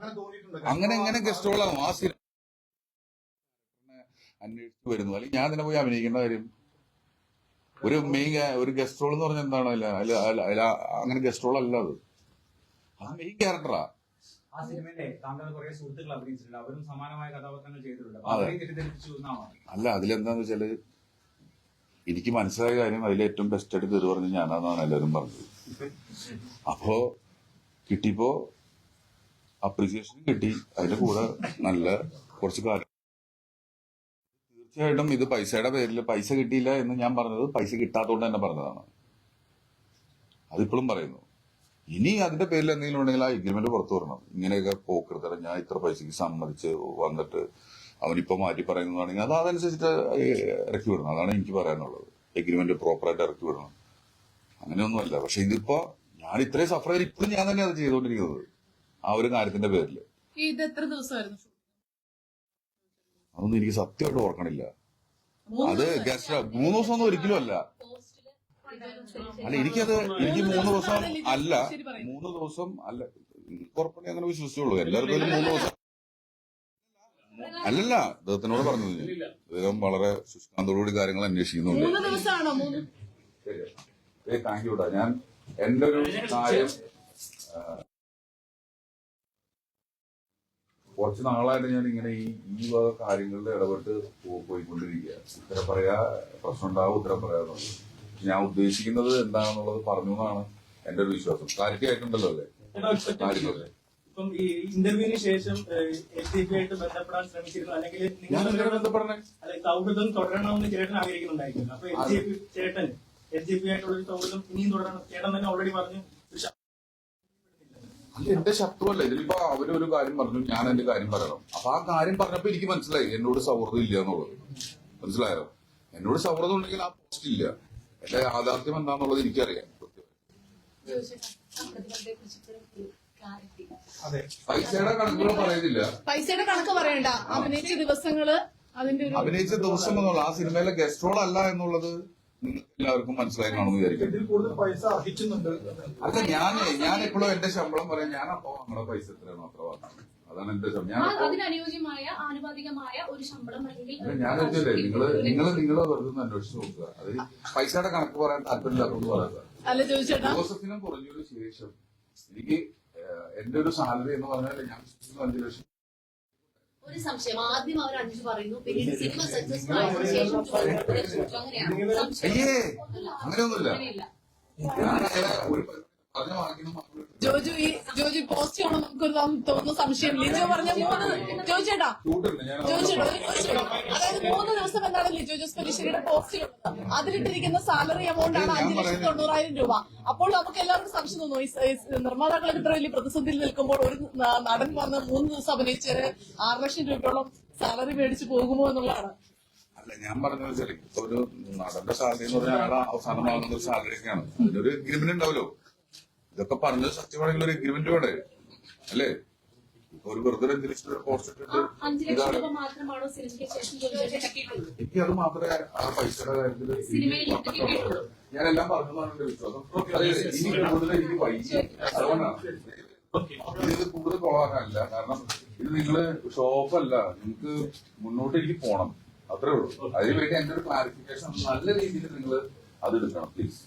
അങ്ങനെ തോന്നിയിട്ടുണ്ട്. അങ്ങനെ എങ്ങനെ ഗസ്ട്രോൾ ആവും. ആ സിനിമ അന്വേഷിച്ചു വരുന്നു. അല്ലെങ്കിൽ ഞാൻ തന്നെ പോയി അഭിനയിക്കേണ്ട കാര്യം. ഒരു മെയിൻ ഒരു ഗസ്ട്രോൾ എന്ന് പറഞ്ഞ എന്താണ്? അല്ല അല്ല അങ്ങനെ ഗസ്ട്രോൾ അല്ല അത്. അത് മെയിൻ ക്യാരക്ടറാ ആ. സിനിമയിലെ കുറെ സുഹൃത്തുക്കൾ അഭിനയിച്ചിട്ടുണ്ട്. അവരും സമാനമായ കഥാപാത്രങ്ങൾ ചെയ്തിട്ടുണ്ട്. അല്ല അതിലെന്താന്ന് വെച്ചാൽ എനിക്ക് മനസ്സിലായ കാര്യം അതിൽ ഏറ്റവും ബെസ്റ്റ് ആയിട്ട് തെറി പറഞ്ഞ് ഞാനാന്നാണ് എല്ലാവരും പറഞ്ഞത്. അപ്പോ കിട്ടിയപ്പോ അപ്രീസിയേഷൻ കിട്ടി. അതിന്റെ കൂടെ നല്ല കുറച്ച് കാര്യം തീർച്ചയായിട്ടും ഇത് പൈസയുടെ പേരിൽ പൈസ കിട്ടിയില്ല എന്ന് ഞാൻ പറഞ്ഞത് പൈസ കിട്ടാത്തോണ്ട് തന്നെ പറഞ്ഞതാണ്. അതിപ്പോഴും പറയുന്നു. ഇനി അതിന്റെ പേരിൽ എന്തെങ്കിലും ഉണ്ടെങ്കിൽ ആ എഗ്രിമെന്റ് പുറത്തു വരണം. ഇങ്ങനെയൊക്കെ പോക്കരുത് ഞാൻ ഇത്ര പൈസക്ക് സമ്മതിച്ച് വന്നിട്ട് അവനിപ്പോ മാറ്റി പറയുന്നതാണെങ്കിൽ അത് അതനുസരിച്ചിട്ട് ഇറക്കി വിടണം. അതാണ് എനിക്ക് പറയാനുള്ളത്. എഗ്രിമെന്റ് പ്രോപ്പറായിട്ട് ഇറക്കി വിടണം. അങ്ങനെയൊന്നുമല്ല. പക്ഷെ ഇതിപ്പോ ഞാൻ ഇത്രയും സഫർ ചെയ്ത് ഇപ്പോഴും ഞാൻ തന്നെ അത് ചെയ്തുകൊണ്ടിരിക്കുന്നത് ആ ഒരു കാര്യത്തിന്റെ പേരിൽ ഇത് എത്ര ദിവസമായിരുന്നു? അതൊന്നും എനിക്ക് സത്യമായിട്ട് ഓർക്കണില്ല. അത്. ഗസ്റ്റ് മൂന്ന് ദിവസം ഒന്നും ഒരിക്കലും അല്ല. അല്ല എനിക്കത് എനിക്ക് മൂന്ന് ദിവസം അല്ല മൂന്ന് ദിവസം അല്ല. കുറപ്പണി അങ്ങനെ വിശ്വസിച്ചുള്ളൂ എല്ലാവർക്കും മൂന്ന് ദിവസം അല്ലല്ല അദ്ദേഹത്തിനോട് പറഞ്ഞത് ഞാൻ. അദ്ദേഹം വളരെ ശുഷ്കാന്തോടുകൂടി കാര്യങ്ങൾ അന്വേഷിക്കുന്നുണ്ട്. മൂന്ന് ദിവസമാണോ? മൂന്ന് ശരി താങ്ക് യു ഞാൻ എന്റെ ഒരു കാര്യം കുറച്ച് നാളായിട്ട് ഞാൻ ഇങ്ങനെ ഈ ഈ വക കാര്യങ്ങളിൽ ഇടപെട്ട് പോയിക്കൊണ്ടിരിക്കുക. ഉത്തരം പറയാ പ്രശ്നം ഉണ്ടാവും ഉത്തരം പറയാന്നുള്ളത് ഞാൻ ഉദ്ദേശിക്കുന്നത് എന്താണെന്നുള്ളത് പറഞ്ഞു എന്നാണ് എന്റെ ഒരു വിശ്വാസം. ക്ലാരിറ്റി ആയിട്ടുണ്ടല്ലോ അല്ലേ കാര്യങ്ങളല്ലേ? ഇപ്പം ഈ ഇന്റർവ്യൂവിന് ശേഷം എസ് ഡി പി ആയിട്ട് ബന്ധപ്പെടാൻ ശ്രമിച്ചിരുന്നു. അല്ലെങ്കിൽ ഞാൻ എന്തിനാ ബന്ധപ്പെടണേ? അല്ലെ സൗഹൃദം തുടരണമെന്ന് ചേട്ടൻ ആഗ്രഹിക്കുന്നുണ്ടായിരുന്നു അപ്പൊ എസ് ഡി പി ചേട്ടൻ എസ് ഡി പി ആയിട്ടുള്ള ഒരു സൗഹൃദം ഇനിയും തുടരണം. ചേട്ടൻ തന്നെ ഓൾറെഡി പറഞ്ഞു അല്ല എന്റെ ശത്രുവല്ല. ഇതിലിപ്പോ അവരൊരു ഒരു കാര്യം പറഞ്ഞു ഞാൻ എന്റെ കാര്യം പറയണം. അപ്പൊ ആ കാര്യം പറഞ്ഞപ്പോ എനിക്ക് മനസ്സിലായി എന്നോട് സൗഹൃദം ഇല്ല എന്നുള്ളത്. മനസ്സിലായോ? എന്നോട് സൗഹൃദം ഉണ്ടെങ്കിൽ ആ പോസ്റ്റ് ഇല്ല. എന്റെ യാഥാർത്ഥ്യം എന്താണെന്നുള്ളത് എനിക്കറിയാം. പൈസയുടെ കണക്കുകൾ പറയുന്നില്ല പൈസയുടെ കണക്ക് പറയണ്ട. അഭിനയിച്ച ദിവസങ്ങൾ അതിന്റെ ഒരു അഭിനയിച്ച ദിവസം എന്നുള്ള ആ സിനിമയിലെ ഗസ്റ്റ് റോൾ അല്ല എന്നുള്ളത് എല്ലാവർക്കും മനസ്സിലായി കാണുമെന്ന് വിചാരിക്കും ഇതിൽ കൂടുതൽ പൈസ അർഹിക്കുന്നുണ്ട് അല്ല ഞാൻ ഞാൻ എപ്പോഴും എന്റെ ശമ്പളം പറയാം. ഞാൻ അപ്പൊ നമ്മുടെ പൈസ എത്രയാണ് അത്ര അതാണ് എന്റെ ശമ്പളം. ഞാൻ അതിനനുയോജ്യമായ ആനുപാതികമായ ഒരു ശമ്പളം അല്ലെങ്കിൽ അല്ല, ഞാൻ നിങ്ങൾ നിങ്ങൾ നിങ്ങൾ വെറുതെ ഒന്ന് അന്വേഷിച്ച് നോക്കുക. അത് പൈസയുടെ കണക്ക് പറയാൻ താല്പര്യമില്ലാത്തത് പറയാം. ജോസഫിനും കുറഞ്ഞൊരു ശേഷം എനിക്ക് എന്റെ ഒരു സാലറി എന്ന് പറഞ്ഞാൽ ഞാൻ അഞ്ചു ലക്ഷം. ഒരു സംശയം. ആദ്യം അവർ അഞ്ചു പറയുന്നു. പിന്നീട് സിനിമ സക്സസ്ഫുൾ ആയതിനു ശേഷം ചോദിക്കുന്നു. ഒരു ചോദിച്ചു. അങ്ങനെയാണ് സംശയം. അങ്ങനെയൊന്നുമില്ല. ഞാൻ ഒരു ജോജു ഈ ജോജു പോസ്റ്റ് ചെയ്യണം നമുക്ക് തോന്നുന്നു സംശയം ലിജോ പറഞ്ഞ മൂന്ന് ജോജേട്ടാ. ജോജേട്ടാ അതായത് മൂന്ന് ദിവസം എന്താണ് ലിജോ ജോസ് പരീക്ഷയുടെ പോസ്റ്റ് ചെയ്യുന്നത് അതിലിട്ടിരിക്കുന്ന സാലറി എമൗണ്ട് ആണ് അഞ്ചു ലക്ഷത്തി തൊണ്ണൂറായിരം രൂപ. അപ്പോൾ നമുക്ക് എല്ലാവർക്കും സംശയം തോന്നുന്നു ഈ സ- ഇത്ര വലിയ പ്രതിസന്ധിയിൽ നിൽക്കുമ്പോൾ ഒരു നടൻ വന്ന് മൂന്ന് ദിവസം അഭിനയിച്ചത് ആറ് ലക്ഷം രൂപയോളം സാലറി മേടിച്ചു പോകുമോ എന്നുള്ളതാണ്. അല്ല ഞാൻ പറഞ്ഞത് വെച്ചാൽ ഒരു നടന്റെ സാലറി എന്ന് പറഞ്ഞാൽ അയാളെ അവസാനമാകുന്ന വാങ്ങുന്ന ഒരു സാലറി ഒക്കെയാണ്. അതിനൊരു എഗ്രിമെന്റ് ഉണ്ടാവല്ലോ. ഇതൊക്കെ പറഞ്ഞത് സത്യമാണെങ്കിൽ ഒരു എഗ്രിമെന്റ് വേണേ അല്ലേ? ഇപ്പൊ ഒരു വെറുതെ അഞ്ച് പോസ്റ്റ് അഞ്ചു ലക്ഷം ഇതാണ് രൂപ മാത്രമാണോ സിനിമയ്ക്ക് ശേഷം ജോലിയുടെ കിട്ടിയിട്ടുള്ളത് എനിക്ക് അത് മാത്രമേ ആ പൈസയുടെ കാര്യത്തിൽ ഞാൻ എല്ലാം പറഞ്ഞതാണ് എന്റെ വിശ്വാസം. ഇനി കൂടുതൽ എനിക്ക് വൈകി. അതുകൊണ്ടാണ് ഇത് കൂടുതൽ കൊളാക്കാനല്ല കാരണം ഇത് നിങ്ങൾ ഷോപ്പല്ല. നിങ്ങക്ക് മുന്നോട്ട് എനിക്ക് പോണം. അത്രേ ഉള്ളൂ. അതിനുവേണ്ടി എന്റെ ഒരു ക്ലാരിഫിക്കേഷൻ നല്ല രീതിയിൽ നിങ്ങൾ അത് എടുക്കണം പ്ലീസ്